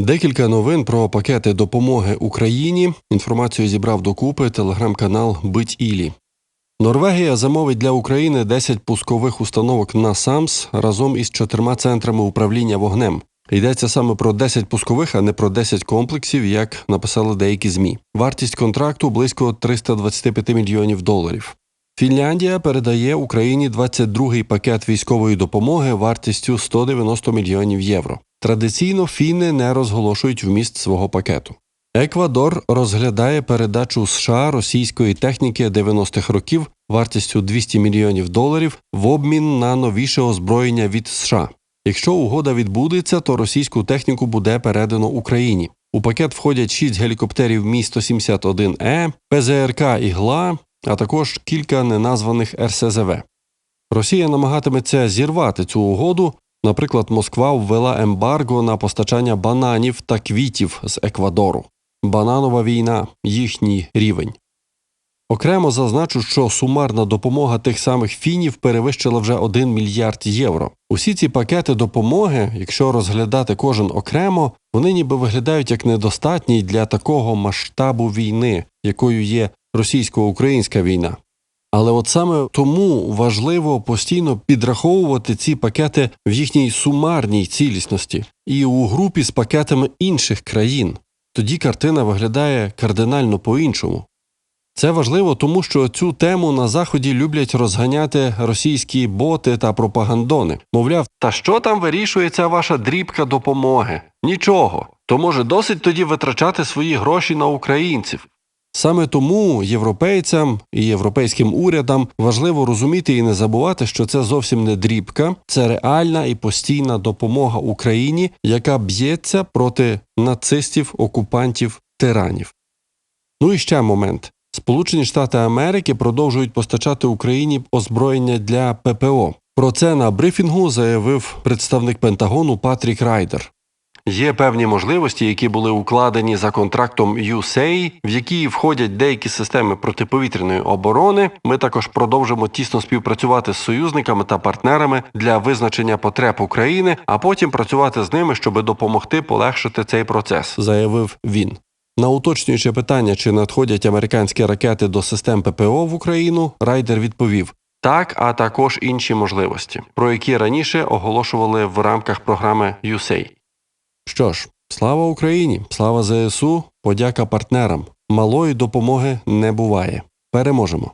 Декілька новин про пакети допомоги Україні. Інформацію зібрав докупи телеграм-канал Бить Ілі. Норвегія замовить для України 10 пускових установок на САМС разом із чотирма центрами управління вогнем. Йдеться саме про 10 пускових, а не про 10 комплексів, як написали деякі змі. Вартість контракту близько 325 мільйонів доларів. Фінляндія передає Україні 22-й пакет військової допомоги вартістю 190 мільйонів євро. Традиційно фіни не розголошують вміст свого пакету. Еквадор розглядає передачу США російської техніки 90-х років вартістю 200 мільйонів доларів в обмін на новіше озброєння від США. Якщо угода відбудеться, то російську техніку буде передано Україні. У пакет входять 6 гелікоптерів Мі 171 е ПЗРК Ігла, а також кілька неназваних РСЗВ. Росія намагатиметься зірвати цю угоду. Наприклад, Москва ввела ембарго на постачання бананів та квітів з Еквадору. Бананова війна їхній рівень. Окремо зазначу, що сумарна допомога тих самих фінів перевищила вже 1 мільярд євро. Усі ці пакети допомоги, якщо розглядати кожен окремо, вони ніби виглядають як недостатні для такого масштабу війни, якою є російсько-українська війна. Але от саме тому важливо постійно підраховувати ці пакети в їхній сумарній цілісності і у групі з пакетами інших країн. Тоді картина виглядає кардинально по-іншому. Це важливо, тому що цю тему на заході люблять розганяти російські боти та пропагандони. Мовляв, та що там вирішується ваша дрібка допомоги? Нічого. То може досить тоді витрачати свої гроші на українців. Саме тому європейцям і європейським урядам важливо розуміти і не забувати, що це зовсім не дрібка, це реальна і постійна допомога Україні, яка б'ється проти нацистів, окупантів, тиранів. Ну і ще момент. Сполучені Штати Америки продовжують постачати Україні озброєння для ППО. Про це на брифінгу заявив представник Пентагону Патрік Райдер. Є певні можливості, які були укладені за контрактом USAID, в які входять деякі системи протиповітряної оборони. Ми також продовжимо тісно співпрацювати з союзниками та партнерами для визначення потреб України, а потім працювати з ними, щоб допомогти полегшити цей процес, заявив він. На уточнююче питання, чи надходять американські ракети до систем ППО в Україну, Райдер відповів: так, а також інші можливості, про які раніше оголошували в рамках програми USAID. Що ж, слава Україні, слава ЗСУ, подяка партнерам. Малої допомоги не буває. Переможемо.